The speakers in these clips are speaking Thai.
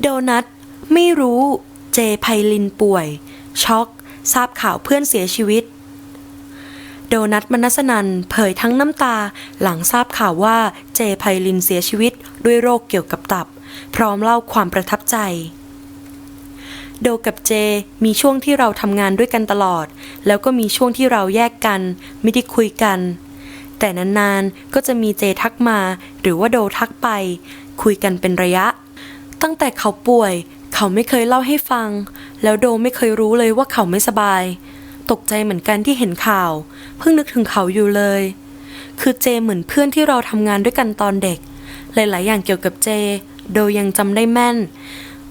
โดนัท ไม่รู้ เจไพลินป่วย ช็อก ทราบข่าวเพื่อนเสียชีวิต โดนัทมนัสนันเผยทั้งน้ำตาหลังทราบข่าวว่าเจไพลินเสียชีวิตด้วยโรคเกี่ยวกับตับ พร้อมเล่าความประทับใจ โดกับเจมีช่วงที่เราทำงานด้วยกันตลอด แล้วก็มีช่วงที่เราแยกกัน ไม่ได้คุยกัน แต่นานๆก็จะมีเจทักมา หรือว่าโดทักไป คุยกันเป็นระยะ ตั้งแต่เขาป่วย เขาไม่เคยเล่าให้ฟัง แล้วโดไม่เคยรู้เลยว่าเขาไม่สบาย ตกใจเหมือนกันที่เห็นข่าว เพิ่งนึกถึงเขาอยู่เลย คือเจเหมือนเพื่อนที่เราทำงานด้วยกันตอนเด็ก หลาย ๆ อย่างเกี่ยวกับเจ โดยังจำได้แม่น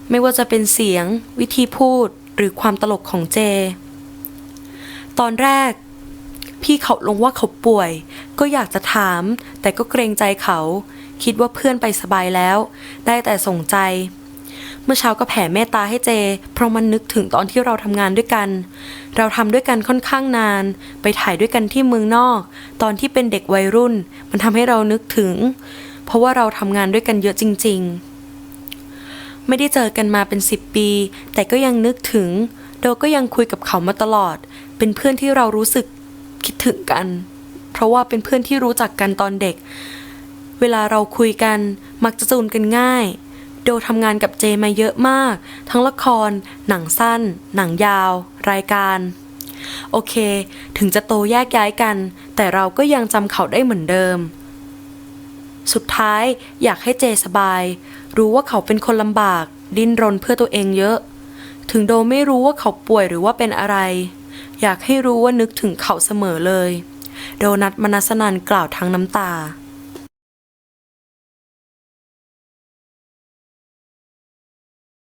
ไม่ว่าจะเป็นเสียง วิธีพูด หรือความตลกของเจ ตอนแรก พี่เขาลงว่าเขาป่วย ก็อยากจะถาม แต่ก็เกรงใจเขา คิดว่าเพื่อนไปสบายแล้ว ได้แต่ส่งใจ เมื่อเช้าก็แผ่เมตตาให้เจ เพราะมันนึกถึงตอนที่เราทำงานด้วยกัน เราทำด้วยกันค่อนข้างนาน ไปถ่ายด้วยกันที่เมืองนอก ตอนที่เป็นเด็กวัยรุ่น มันทำให้เรานึกถึง เพราะว่าเราทำงานด้วยกันเยอะจริง ๆไม่ได้เจอกันมาเป็นสิบปี แต่ก็ยังนึกถึง โดก็ยังคุยกับเขามาตลอด เป็นเพื่อนที่เรารู้สึก คิดถึงกัน เพราะว่าเป็นเพื่อนที่รู้จักกันตอนเด็ก เวลาเราคุยกันมักจะจูนกันง่าย โดทำงานกับเจมาเยอะมาก ทั้งละคร หนังสั้น หนังยาว รายการ โอเค ถึงจะโตแยกย้ายกัน แต่เราก็ยังจำเขาได้เหมือนเดิม สุดท้ายอยากให้เจสบาย รู้ว่าเขาเป็นคนลำบาก ดิ้นรนเพื่อตัวเองเยอะ ถึงโดไม่รู้ว่าเขาป่วยหรือว่าเป็นอะไร อยากให้รู้ว่านึกถึงเขาเสมอเลย โดนัทมนัสนันกล่าวทั้งน้ำตา